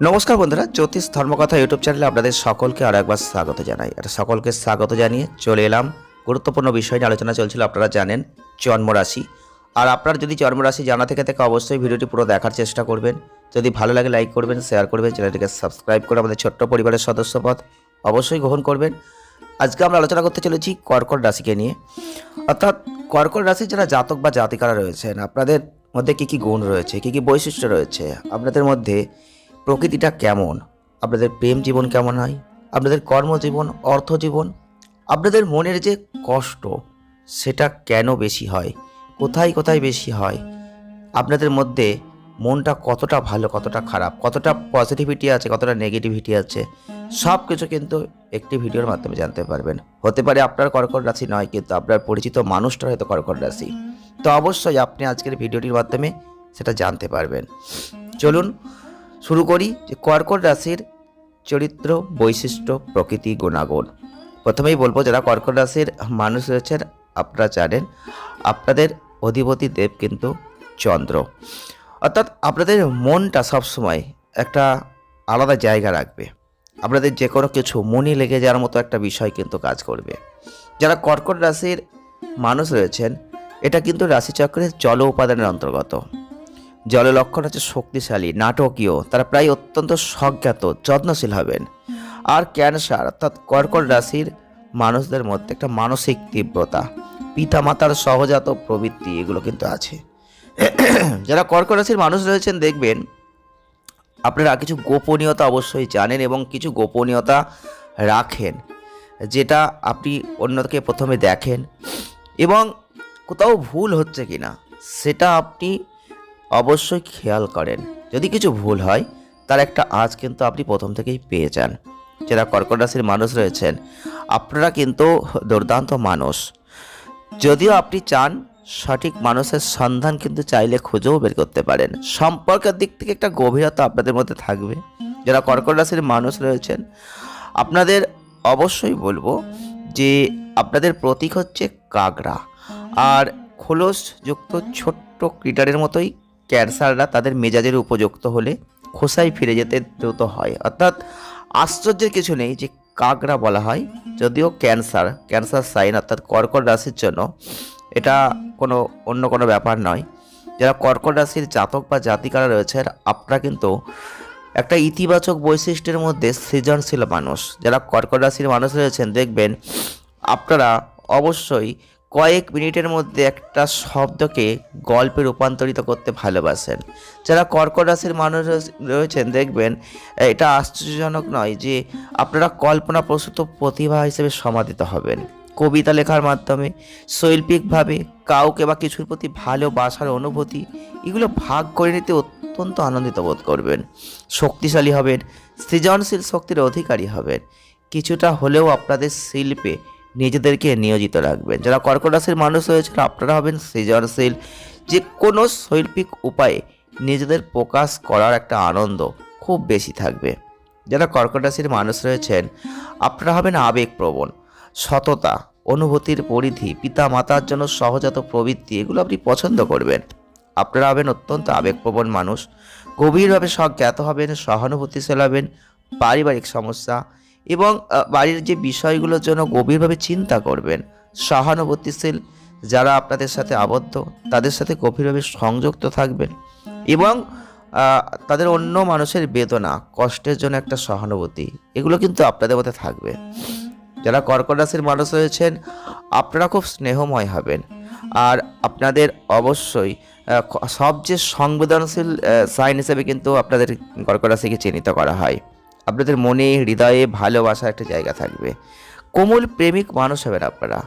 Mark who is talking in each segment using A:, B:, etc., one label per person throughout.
A: নমস্কার বন্ধুরা, জ্যোতিষ ধর্মকথা ইউটিউব চ্যানেলে আপনাদের সকলকে আরও একবার স্বাগত জানাই। আর সকলকে স্বাগত জানিয়ে চলে এলাম। গুরুত্বপূর্ণ বিষয় নিয়ে আলোচনা চলছিল, আপনারা জানেন, জন্মরাশি। আর আপনার যদি জন্মরাশি জানা থেকে থেকে, অবশ্যই ভিডিওটি পুরো দেখার চেষ্টা করবেন। যদি ভালো লাগে, লাইক করবেন, শেয়ার করবেন, চ্যানেলটিকে সাবস্ক্রাইব করে আমাদের ছোট্ট পরিবারের সদস্যপদ অবশ্যই গ্রহণ করবেন। আজকে আমরা আলোচনা করতে চলেছি কর্কট রাশিকে নিয়ে। অর্থাৎ কর্কট রাশির যারা জাতক বা জাতিকারা রয়েছেন, আপনাদের মধ্যে কী কী গুণ রয়েছে, কী কী বৈশিষ্ট্য রয়েছে? আপনাদের মধ্যে প্রকৃতিটা কেমন? আপনাদের প্রেম জীবন কেমন হয়? আপনাদের কর্মজীবন, অর্থজীবন? আপনাদের মনের যে কষ্ট, সেটা কেন বেশি হয়? কোথায় কোথায় বেশি হয়? আপনাদের মধ্যে মনটা কতটা ভালো, কতটা খারাপ, কতটা পজিটিভিটি আছে, কতটা নেগেটিভিটি আছে সব কিছু কিন্তু একটি ভিডিওর মাধ্যমে জানতে পারবেন। হতে পারে আপনার কর্কট রাশি নয়, কিন্তু আপনার পরিচিত মানুষটা হয়তো কর্কট রাশি। তো অবশ্যই আপনি আজকের ভিডিওটির মাধ্যমে সেটা জানতে পারবেন। চলুন শুরু করি যে কর্কট রাশির চরিত্র, বৈশিষ্ট্য, প্রকৃতি, গুণাগুণ। প্রথমেই বলব, যারা কর্কট রাশির মানুষ রয়েছেন, আপনারা জানেন, আপনাদের অধিপতি দেব কিন্তু চন্দ্র। অর্থাৎ আপনাদের মনটা সবসময় একটা আলাদা জায়গা রাখবে। আপনাদের যে কোনো কিছু মনে লেগে যাওয়ার মতো একটা বিষয় কিন্তু কাজ করবে। যারা কর্কট রাশির মানুষ রয়েছেন, এটা কিন্তু রাশিচক্রের জল উপাদানের অন্তর্গত। জললক্ষণ হচ্ছে শক্তিশালী, নাটকীয়, তারা প্রায় অত্যন্ত সজ্ঞাত, যত্নশীল হবেন। আর ক্যান্সার, অর্থাৎ কর্কট রাশির মানুষদের মধ্যে একটা মানসিক তীব্রতা, পিতামাতার সহজাত প্রবৃত্তি, এগুলো কিন্তু আছে। যারা কর্কট রাশির মানুষ রয়েছেন, দেখবেন আপনারা কিছু গোপনীয়তা অবশ্যই জানেন এবং কিছু গোপনীয়তা রাখেন, যেটা আপনি অন্যকে প্রথমে দেখেন এবং কোথাও ভুল হচ্ছে কিনা, সেটা আপনি অবশ্যই খেয়াল করেন। যদি কিছু ভুল হয়, তার একটা আজ কিন্তু আপনি প্রথম থেকেই পেয়ে যান। যারা কর্কট রাশির মানুষ রয়েছেন, আপনারা কিন্তু দুর্দান্ত মানুষ। যদিও আপনি চান, সঠিক মানুষের সন্ধান কিন্তু চাইলে খুঁজেও বের করতে পারেন। সম্পর্কের দিক থেকে একটা গভীরতা আপনাদের মধ্যে থাকবে। যারা কর্কট রাশির মানুষ রয়েছেন, আপনাদের অবশ্যই বলব যে, আপনাদের প্রতীক হচ্ছে কাগড়া আর খোলসযুক্ত ছোট্ট ক্রিটারের মতোই ক্যান্সাররা তাদের মেজাজের উপযুক্ত হলে খোসায় ফিরে যেতে দ্রুত হয়। অর্থাৎ আশ্চর্যের কিছু নেই যে কাগড়া বলা হয়, যদিও ক্যান্সার ক্যান্সার সাইন অর্থাৎ কর্কট রাশির জন্য এটা কোনো অন্য কোনো ব্যাপার নয়। যারা কর্কট রাশির জাতক বা জাতিকারা রয়েছে আপনারা কিন্তু একটা ইতিবাচক বৈশিষ্ট্যের মধ্যে সৃজনশীল মানুষ। যারা কর্কট রাশির মানুষ রয়েছেন, দেখবেন আপনারা অবশ্যই কয়েক মিনিটের মধ্যে একটা শব্দকে গল্পে রূপান্তরিত করতে ভালোবাসেন। যারা কর্কট রাশির মানুষ রয়েছেন, দেখবেন, এটা আশ্চর্যজনক নয় যে আপনারা কল্পনা প্রসূত প্রতিভা হিসেবে সমাদিত হবেন। কবিতা লেখার মাধ্যমে, শৈল্পিকভাবে, কাউকে বা কিছুর প্রতি ভালোবাসার অনুভূতি, এগুলো ভাগ করে নিতে অত্যন্ত আনন্দিত বোধ করবেন। শক্তিশালী হবেন, সৃজনশীল শক্তির অধিকারী হবেন। কিছুটা হলেও আপনাদের শিল্পে নিজেদেরকে নিয়োজিত রাখবেন। যারা কর্কট রাশির মানুষ রয়েছেন, আপনারা হবেন সৃজনশীল। যে কোনো শৈল্পিক উপায়ে নিজেদের প্রকাশ করার একটা আনন্দ খুব বেশি থাকবে। যারা কর্কট রাশির মানুষ রয়েছেন, আপনারা হবেন আবেগপ্রবণ। সততা, অনুভূতির পরিধি পিতা মাতার জন্য সহজাত প্রবৃত্তি, এগুলো আপনি পছন্দ করবেন। আপনারা হবেন অত্যন্ত আবেগপ্রবণ মানুষ। গভীরভাবে সজ্ঞাত হবেন, সহানুভূতিশীল হবেন, পারিবারিক সমস্যা এবং বাড়ির যে বিষয়গুলোর জন্য গভীরভাবে চিন্তা করবেন। সহানুভূতিশীল যারা আপনাদের সাথে আবদ্ধ, তাদের সাথে গভীরভাবে সংযুক্ত থাকবেন এবং তাদের অন্য মানুষের বেদনা, কষ্টের জন্য একটা সহানুভূতি, এগুলো কিন্তু আপনাদের মধ্যে থাকবে। যারা কর্কট রাশির মানুষ রয়েছেন, আপনারা খুব স্নেহময় হবেন। আর আপনাদের অবশ্যই সবচেয়ে সংবেদনশীল সাইন হিসেবে কিন্তু আপনাদের কর্কট রাশিকে চিহ্নিত করা হয়। আপনাদের মনে, হৃদয়ে ভালোবাসার একটা জায়গা থাকবে। কোমল প্রেমিক মানুষ হবেন আপনারা।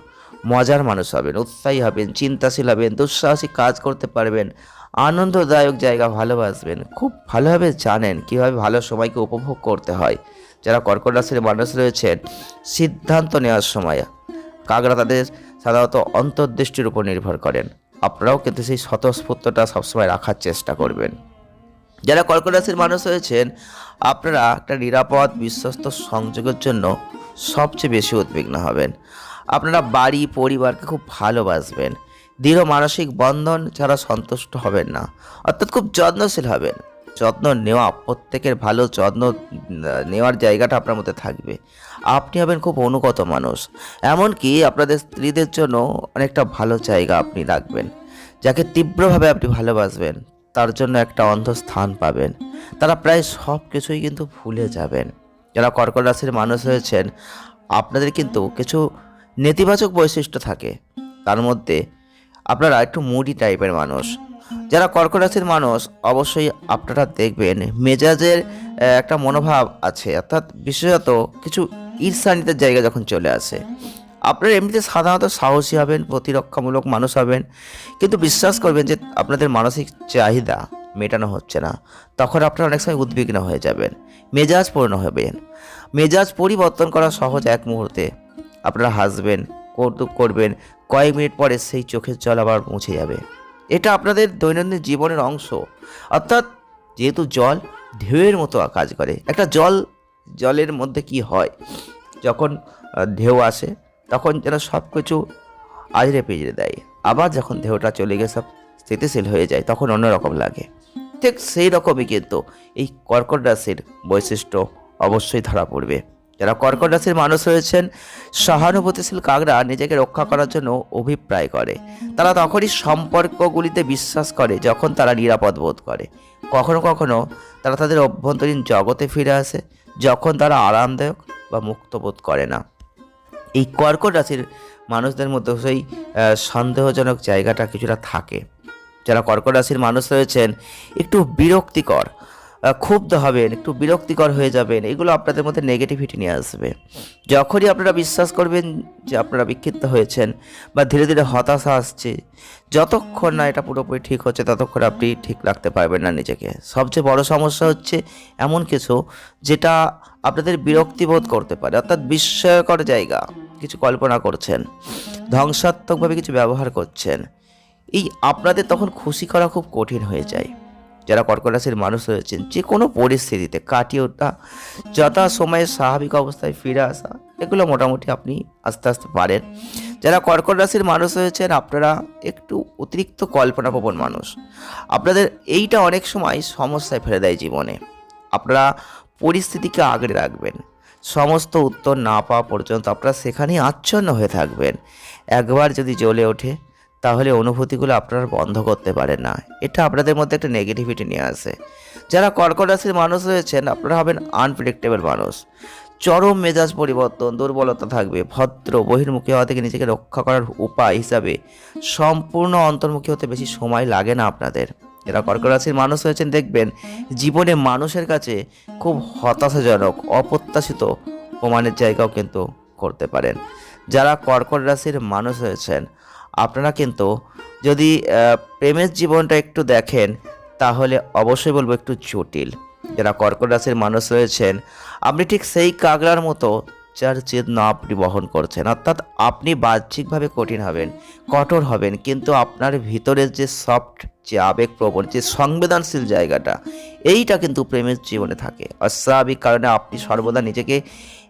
A: মজার মানুষ হবেন, উৎসাহী হবেন, চিন্তাশীল হবেন দুঃসাহসিক কাজ করতে পারবেন, আনন্দদায়ক জায়গা ভালোবাসবেন। খুব ভালোভাবে জানেন কীভাবে ভালো সময়কে উপভোগ করতে হয়। যারা কর্কট রাশির মানুষ রয়েছেন, সিদ্ধান্ত নেওয়ার সময় কাগরা তাদের সাধারণত অন্তর্দৃষ্টির উপর নির্ভর করেন। আপনারাও কিন্তু সেই স্বতঃস্ফূর্তটা সবসময় রাখার চেষ্টা করবেন। যারা কর্কট রাশির মানুষ হয়েছেন, আপনারা একটা নিরাপদ, বিশ্বস্ত সংযোগের জন্য সবচেয়ে বেশি উদ্বিগ্ন হবেন। আপনারা বাড়ি, পরিবারকে খুব ভালোবাসবেন। দৃঢ় মানসিক বন্ধন ছাড়া সন্তুষ্ট হবেন না। অর্থাৎ খুব যত্নশীল হবেন। যত্ন নেওয়া, প্রত্যেকের ভালো যত্ন নেওয়ার জায়গাটা আপনার মধ্যে থাকবে। আপনি হবেন খুব অনুগত মানুষ। এমনকি আপনাদের স্ত্রীদের জন্য অনেকটা ভালো জায়গা আপনি রাখবেন, যাকে তীব্রভাবে আপনি ভালোবাসবেন। তার জন্য একটা অন্ধ স্থান পাবেন। তারা প্রায় সব কিছুই কিন্তু ভুলে যাবেন। যারা কর্কট রাশির মানুষ হয়েছেন, আপনাদের কিন্তু কিছু নেতিবাচক বৈশিষ্ট্য থাকে। তার মধ্যে আপনারা একটু মুডি টাইপের মানুষ। যারা কর্কট রাশির মানুষ, অবশ্যই আপনারা দেখবেন মেজাজের একটা মনোভাব আছে। অর্থাৎ বিশেষত কিছু ঈর্ষানিতের জায়গা যখন চলে আসে। আপনারা এমনিতে সাধারণত সাহসী হবেন, প্রতিরক্ষামূলক মানুষ হবেন, কিন্তু বিশ্বাস করবেন যে আপনাদের মানসিক চাহিদা মেটানো হচ্ছে না। তখন আপনারা অনেক সময় উদ্বিগ্ন হয়ে যাবেন মেজাজ পূর্ণ হবেন। মেজাজ পরিবর্তন করা সহজ এক মুহূর্তে। আপনারা হাসবেন, কৌতুক করবেন, কয়েক মিনিট পরে সেই চোখের জল আবার মুছে যাবে। এটা আপনাদের দৈনন্দিন জীবনের অংশ। অর্থাৎ যেহেতু জল ঢেউয়ের মতো কাজ করে, একটা জল, জলের মধ্যে কি হয়? যখন ঢেউ আসে তখন যেন সব কিছু আজরে পেজরে দেয়। আবার যখন ঢেউটা চলে গিয়ে সব স্থিতিশীল হয়ে যায়, তখন অন্যরকম লাগে। ঠিক সেই রকমই কিন্তু এই কর্কট রাশির বৈশিষ্ট্য অবশ্যই ধরা পড়বে। যারা কর্কট রাশির মানুষ রয়েছেন, সহানুভূতিশীল কাকরা নিজেকে রক্ষা করার জন্য অভিপ্রায় করে। তারা তখনই সম্পর্কগুলিতে বিশ্বাস করে, যখন তারা নিরাপদ বোধ করে। কখনো কখনো তারা তাদের অভ্যন্তরীণ জগতে ফিরে আসে, যখন তারা আরামদায়ক বা মুক্ত বোধ করে না। এই কর্কট রাশির মানুষদের মধ্যে সেই সন্দেহজনক জায়গাটা কিছুটা থাকে। যারা কর্কট রাশির মানুষ রয়েছেন, একটু বিরক্তিকর। ক্ষুব্ধ হবেন, একটু বিরক্তিকর হয়ে যাবেন, এগুলো আপনাদের মধ্যে নেগেটিভিটি নিয়ে আসবে। যখনই আপনারা বিশ্বাস করবেন যে আপনারা বিক্ষিপ্ত হয়েছেন বা ধীরে ধীরে হতাশা আসছে, যতক্ষণ না এটা পুরোপুরি ঠিক হচ্ছে, ততক্ষণ আপনি ঠিক রাখতে পারবেন না নিজেকে। সবচেয়ে বড় সমস্যা হচ্ছে এমন কিছু যেটা আপনাদের বিরক্তিবোধ করতে পারে, অর্থাৎ বিস্ময়কর জায়গা, কিছু কল্পনা করছেন, ধ্বংসাত্মকভাবে কিছু ব্যবহার করছেন, এই আপনাদের তখন খুশি করা খুব কঠিন হয়ে যায়। যারা কর্কট রাশির মানুষ রয়েছেন যে কোনো পরিস্থিতিতে কাটিয়ে ওঠা, যথা সময়ে স্বাভাবিক অবস্থায় ফিরে আসা, এগুলো মোটামুটি আপনি আস্তে আস্তে পারেন। যারা কর্কট রাশির মানুষ হয়েছেন আপনারা একটু অতিরিক্ত কল্পনাপ্রবণ মানুষ। আপনাদের এইটা অনেক সময় সমস্যায় ফেলে দেয় জীবনে। আপনারা পরিস্থিতিকে আগলে রাখবেন। সমস্ত উত্তর না পাওয়া পর্যন্ত আপনারা সেখানেই আচ্ছন্ন হয়ে থাকবেন। একবার যদি জ্বলে ওঠে তাহলে অনুভূতিগুলো আপনারা বন্ধ করতে পারেন না। এটা আপনাদের মধ্যে একটা নেগেটিভিটি নিয়ে আসে। যারা কর্কট রাশির মানুষ রয়েছেন, আপনারা হবেন আনপ্রেডিক্টেবল মানুষ। চরম মেজাজ পরিবর্তন, দুর্বলতা থাকবে, ভদ্র, বহির্মুখী হওয়া থেকে নিজেকে রক্ষা করার উপায় হিসাবে সম্পূর্ণ অন্তর্মুখী হতে বেশি সময় লাগে না আপনাদের। এরা কর্কট রাশির মানুষ হয়েছেন দেখবেন জীবনে মানুষের কাছে খুব হতাশাজনক, অপ্রত্যাশিত প্রমাণের জায়গাও কিন্তু করতে পারেন। যারা কর্কট রাশির মানুষ হয়েছেন আপনারা কিন্তু যদি প্রেমের জীবনটা একটু দেখেন, তাহলে অবশ্যই বলব একটু জটিল। যারা কর্কট রাশির মানুষ রয়েছেন, আপনি ঠিক সেই কাগড়ার মতো যার চেতনা আপনি বহন করছেন। অর্থাৎ আপনি বাহ্যিকভাবে কঠিন হবেন, কঠোর হবেন, কিন্তু আপনার ভিতরের যে সফট যে আবেগপ্রবণ, যে সংবেদনশীল জায়গাটা, এইটা কিন্তু প্রেমের জীবনে থাকে। অস্বাভাবিক কারণে আপনি সর্বদা নিজেকে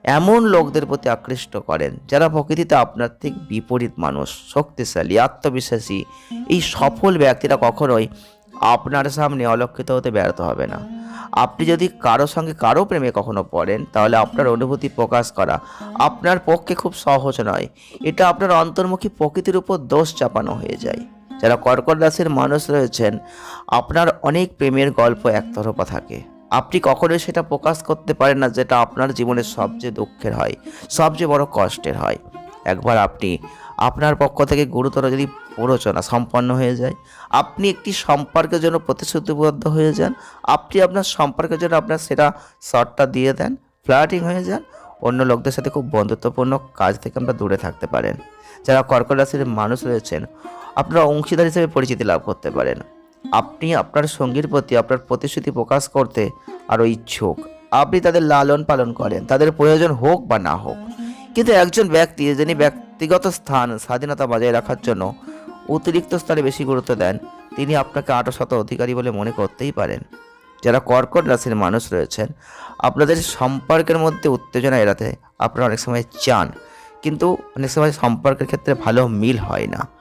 A: এমন লোকদের প্রতি আকৃষ্ট করেন যারা প্রকৃতিতে আপনার ঠিক বিপরীত মানুষ, শক্তিশালী, আত্মবিশ্বাসী। এই সফল ব্যক্তিরা কখনোই আপনার সামনে অলক্ষিত হতে ব্যর্থ হবে না। আপনি যদি কারও সঙ্গে কারও প্রেমে কখনো পড়েন, তাহলে আপনার অনুভূতি প্রকাশ করা আপনার পক্ষে খুব সহজ নয়। এটা আপনার অন্তর্মুখী প্রকৃতির উপর দোষ চাপানো হয়ে যায়। যারা কর্কট রাশির মানুষ রয়েছেন, আপনার অনেক প্রেমের গল্প একতরফা থাকে। আপনি কখনোই সেটা প্রকাশ করতে পারেন না যেটা আপনার জীবনের সবচেয়ে দুঃখের হয়, সবচেয়ে বড় কষ্টের হয়। একবার আপনি আপনার পক্ষ থেকে গুরুতর যদি প্ররোচনা সম্পন্ন হয়ে যায়, আপনি একটি সম্পর্কের জন্য প্রতিশ্রুতিবদ্ধ হয়ে যান, আপনি আপনার সম্পর্কের জন্য আপনার সেটা শর্টটা দিয়ে দেন, ফ্লার্টিং হয়ে যান, অন্য লোকদের সাথে খুব বন্ধুত্বপূর্ণ কাজ থেকে আমরা দূরে থাকতে পারেন। যারা কর্কট রাশির মানুষ রয়েছেন, আপনারা অংশীদার হিসেবে পরিচিতি লাভ করতে পারেন। আপনি আপনার সঙ্গীর প্রতি, আপনার প্রতিশ্রুতি প্রকাশ করতে আরও ইচ্ছুক। আপনি তাদের লালন পালন করেন, তাদের প্রয়োজন হোক বা না হোক। কিন্তু একজন ব্যক্তি যিনি ব্যক্তিগত স্থান, স্বাধীনতা বজায় রাখার জন্য অতিরিক্ত স্তরে বেশি গুরুত্ব দেন, তিনি আপনাকে আটো শত অধিকারী বলে মনে করতেই পারেন। যারা কর্কট রাশির মানুষ রয়েছেন, আপনাদের সম্পর্কের মধ্যে উত্তেজনা এড়াতে আপনারা অনেক সময় চান। কিন্তু অনেক সময় সম্পর্কের ক্ষেত্রে ভালো মিল হয় না।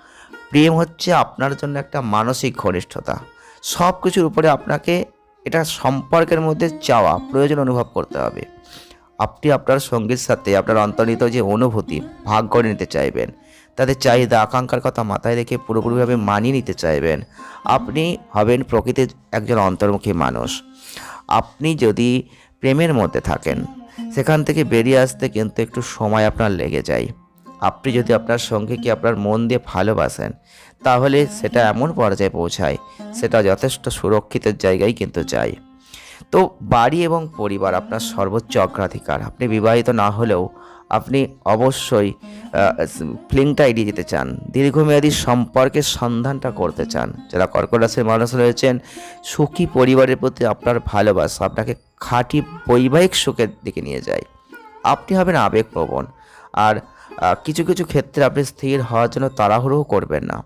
A: প্রেম হচ্ছে আপনার জন্য একটা মানসিক ঘনিষ্ঠতা। সব কিছুর উপরে আপনাকে এটা সম্পর্কের মধ্যে চাওয়া, প্রয়োজন অনুভব করতে হবে। আপনি আপনার সঙ্গীর সাথে, আপনার অন্তর্নিহিত যে অনুভূতি, ভাগ করে নিতে চাইবেন। তাদের চাহিদা, আকাঙ্ক্ষার কথা মাথায় রেখে পুরোপুরিভাবে মানিয়ে নিতে চাইবেন। আপনি হবেন প্রকৃতির একজন অন্তর্মুখী মানুষ। আপনি যদি প্রেমের মধ্যে থাকেন, সেখান থেকে বেরিয়ে আসতে কিন্তু একটু সময় আপনার লেগে যায়। আপনি যদি আপনার সঙ্গীকে আপনার মন দিয়ে ভালোবাসেন, তাহলে সেটা এমন পর্যায়ে পৌঁছায়, সেটা যথেষ্ট সুরক্ষিতের জায়গায় কিন্তু যায়। তো বাড়ি এবং পরিবার আপনার সর্বোচ্চ অগ্রাধিকার। আপনি বিবাহিত না হলেও আপনি অবশ্যই ফ্লিংটা এড়িয়ে যেতে চান, দীর্ঘমেয়াদী সম্পর্কের সন্ধানটা করতে চান। যারা কর্কট রাশির মানুষ রয়েছেন, সুখী পরিবারের প্রতি আপনার ভালোবাসা আপনাকে খাঁটি বৈবাহিক সুখের দিকে নিয়ে যায়। আপনি হবেন আবেগপ্রবণ। আর কিছু কিছু ক্ষেত্রে আপনি স্থির হওয়ার জন্য তাড়াহুড়োও করবেন না।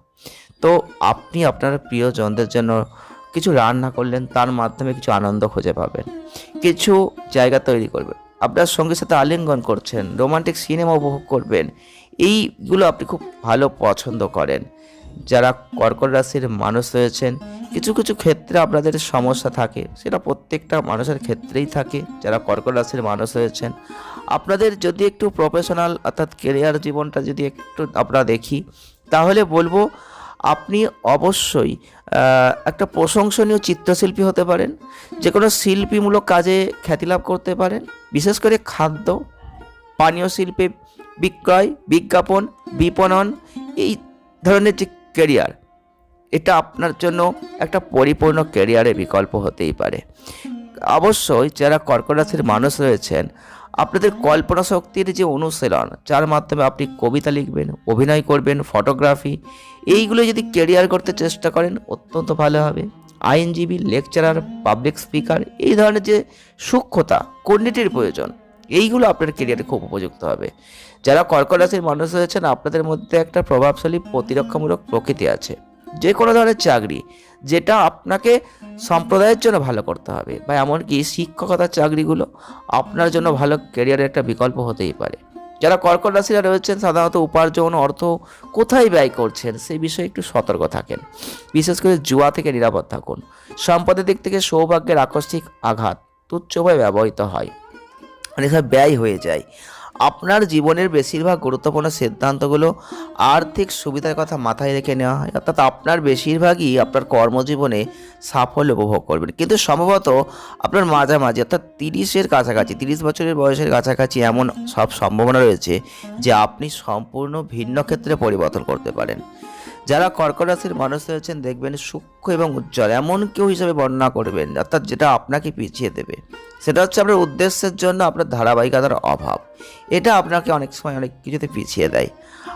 A: তো আপনি আপনার প্রিয়জনদের জন্য কিছু রান্না করলেন, তার মাধ্যমে কিছু আনন্দ খুঁজে পাবেন। কিছু জায়গা তৈরি করবেন। আপনার সঙ্গীর সাথে আলিঙ্গন করছেন, রোমান্টিক সিনেমা উপভোগ করবেন, এইগুলো আপনি খুব ভালো পছন্দ করেন। যারা কর্কট রাশির মানুষ রয়েছেন, কিছু কিছু ক্ষেত্রে আপনাদের সমস্যা থাকে। সেটা প্রত্যেকটা মানুষের ক্ষেত্রেই থাকে, যারা কর্কট রাশির মানুষ রয়েছেন। আপনাদের যদি একটু প্রফেশনাল অর্থাৎ কেরিয়ার জীবনটা যদি একটু আমরা দেখি, তাহলে বলব আপনি অবশ্যই একটা প্রশংসনীয় চিত্রশিল্পী হতে পারেন যে কোনো শিল্পীমূলক কাজে খ্যাতিলাভ করতে পারেন, বিশেষ করে খাদ্য, পানীয় শিল্পে বিক্রয়, বিজ্ঞাপন, বিপণন, এই ধরনের যে কেরিয়ার এটা আপনার জন্য একটা পরিপূর্ণ কেরিয়ারের বিকল্প হতেই পারে। অবশ্যই যারা কর্কট রাশির মানুষ রয়েছেন, আপনাদের কল্পনা শক্তির যে অনুশীলন, যার মাধ্যমে আপনি কবিতা লিখবেন, অভিনয় করবেন ফটোগ্রাফি এইগুলো যদি কেরিয়ার করতে চেষ্টা করেন, অত্যন্ত ভালো হবে। আইনজীবী লেকচারার পাবলিক স্পিকার এই ধরনের যে সূক্ষ্মতা কোর্ডিনেটের প্রয়োজন এইগুলো আপনার কেরিয়ারে খুব উপযুক্ত হবে। যারা কর্কট রাশির মানুষ রয়েছেন, আপনাদের মধ্যে একটা প্রভাবশালী প্রতিরক্ষামূলক প্রকৃতি আছে। যে কোনো ধরনের চাকরি, যেটা আপনাকে সম্প্রদায়ের জন্য ভালো করতে হবে বা এমনকি শিক্ষকতার চাকরিগুলো আপনার জন্য ভালো ক্যারিয়ারের একটা বিকল্প হতেই পারে। যারা কর্কট রাশিরা রয়েছেন, সাধারণত উপার্জন, অর্থ কোথায় ব্যয় করছেন, সেই বিষয়ে একটু সতর্ক থাকেন। বিশেষ করে জুয়া থেকে নিরাপদ থাকুন। সম্পদের দিক থেকে সৌভাগ্যের আকস্মিক আঘাত তুচ্ছভাবে ব্যবহৃত হয়। অনেক সময় ব্যয় হয়ে যায়। আপনার জীবনের বেশিরভাগ গুরুত্বপূর্ণ সিদ্ধান্তগুলো আর্থিক সুবিধার কথা মাথায় রেখে নেওয়া হয়, অর্থাৎ আপনার বেশিরভাগই আপনার কর্মজীবনে সাফল্য উপভোগ করবেন। কিন্তু সম্ভবত আপনার মাঝামাঝি, অর্থাৎ তিরিশের কাছাকাছি, তিরিশ বছরের বয়সের কাছাকাছি এমন সব সম্ভাবনা রয়েছে যে আপনি সম্পূর্ণ ভিন্ন ক্ষেত্রে পরিবর্তন করতে পারেন। যারা কর্কট রাশির মানুষ রয়েছেন দেখবেন সূক্ষ্ম এবং উজ্জ্বল, এমন কেউ হিসাবে বর্ণনা করবেন, অর্থাৎ যেটা আপনাকে পিছিয়ে দেবে। সেটা হচ্ছে আপনার উদ্দেশ্যের জন্য আপনার ধারাবাহিকতার অভাব। এটা আপনাকে অনেক সময় অনেক কিছুতে পিছিয়ে দেয়।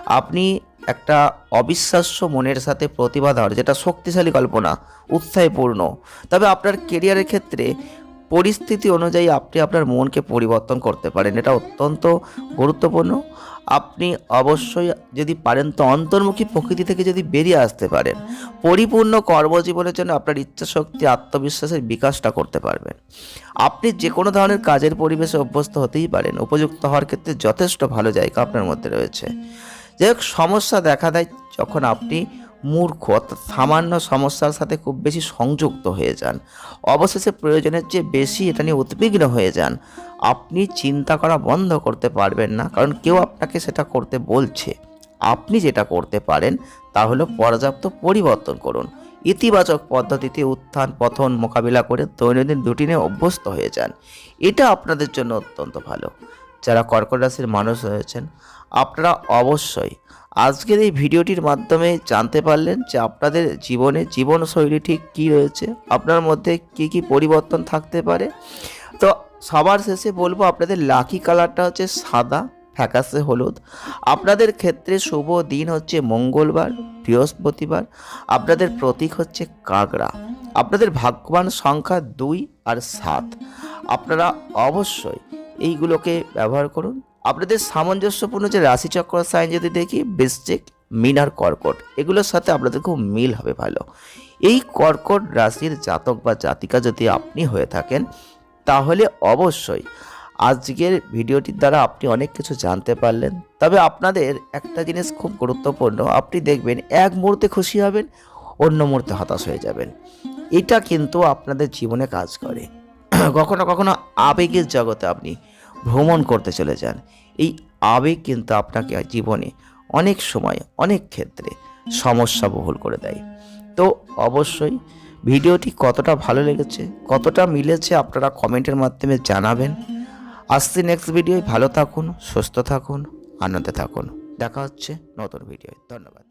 A: আপনি একটা অবিশ্বাস্য মনের সাথে প্রতিভা দেওয়ার যেটা শক্তিশালী কল্পনা, উৎসাহপূর্ণ, তবে আপনার কেরিয়ারের ক্ষেত্রে পরিস্থিতি অনুযায়ী আপনি আপনার মনকে পরিবর্তন করতে পারেন। এটা অত্যন্ত গুরুত্বপূর্ণ। আপনি অবশ্যই যদি পারেন তো অন্তর্মুখী প্রকৃতি থেকে যদি বেরিয়ে আসতে পারেন, পরিপূর্ণ কর্মজীবনের জন্য আপনার ইচ্ছাশক্তি, আত্মবিশ্বাসের বিকাশটা করতে পারবেন। আপনি যে কোনো ধরনের কাজের পরিবেশে অভ্যস্ত হতেই পারেন, উপযুক্ত হওয়ার ক্ষেত্রে যথেষ্ট ভালো জায়গা আপনার মধ্যে রয়েছে। যাই হোক, সমস্যা দেখা দেয় যখন আপনি মূর্খ অর্থাৎ সামান্য সমস্যার সাথে খুব বেশি সংযুক্ত হয়ে যান। অবশেষে প্রয়োজনের চেয়ে বেশি এটা নিয়ে উদ্বিগ্ন হয়ে যান। আপনি চিন্তা করা বন্ধ করতে পারবেন না, কারণ কেউ আপনাকে সেটা করতে বলছে। আপনি যেটা করতে পারেন, তা হলো পর্যাপ্ত পরিবর্তন করুন। ইতিবাচক পদ্ধতিতে উত্থান, পতন মোকাবিলা করে দৈনন্দিন রুটিনে অভ্যস্ত হয়ে যান। এটা আপনাদের জন্য অত্যন্ত ভালো। যারা কর্কট রাশির মানুষ রয়েছেন, আপনারা অবশ্যই আজকের এই ভিডিওটির মাধ্যমে জানতে পারলেন যে আপনাদের জীবনে জীবনশৈলী ঠিক কী রয়েছে, আপনার মধ্যে কি কি পরিবর্তন থাকতে পারে। তো সবার শেষে বলব, আপনাদের লাকি কালারটা হচ্ছে সাদা, ফ্যাকাশে হলুদ। আপনাদের ক্ষেত্রে শুভ দিন হচ্ছে মঙ্গলবার, বৃহস্পতিবার। আপনাদের প্রতীক হচ্ছে কাগড়া আপনাদের ভাগ্যবান সংখ্যা দুই আর সাত। আপনারা অবশ্যই এইগুলোকে ব্যবহার করুন। আপনাদের সামঞ্জস্যপূর্ণ যে রাশিচক্র সাইন যদি দেখি, বৃশ্চিক, মিনার কর্কট, এগুলোর সাথে আপনাদের খুব মিল হবে ভালো। এই কর্কট রাশির জাতক বা জাতিকা যদি আপনি হয়ে থাকেন, তাহলে অবশ্যই আজকের ভিডিওটির দ্বারা আপনি অনেক কিছু জানতে পারলেন। তবে আপনাদের একটা জিনিস খুব গুরুত্বপূর্ণ, আপনি দেখবেন এক মুহূর্তে খুশি হবেন, অন্য মুহূর্তে হতাশ হয়ে যাবেন। এটা কিন্তু আপনাদের জীবনে কাজ করে। কখনো কখনো আবেগের জগতে আপনি ভ্রমণ করতে চলে যান। এই আবেগ কিন্তু আপনাকে জীবনে অনেক সময়, অনেক ক্ষেত্রে সমস্যা বহুল করে দেয়। তো অবশ্যই ভিডিওটি কতটা ভালো লেগেছে, কতটা মিলেছে আপনারা কমেন্টের মাধ্যমে জানাবেন। আসছে নেক্সট ভিডিওয় ভালো থাকুন, সুস্থ থাকুন, আনন্দে থাকুন। দেখা হচ্ছে নতুন ভিডিওয় ধন্যবাদ।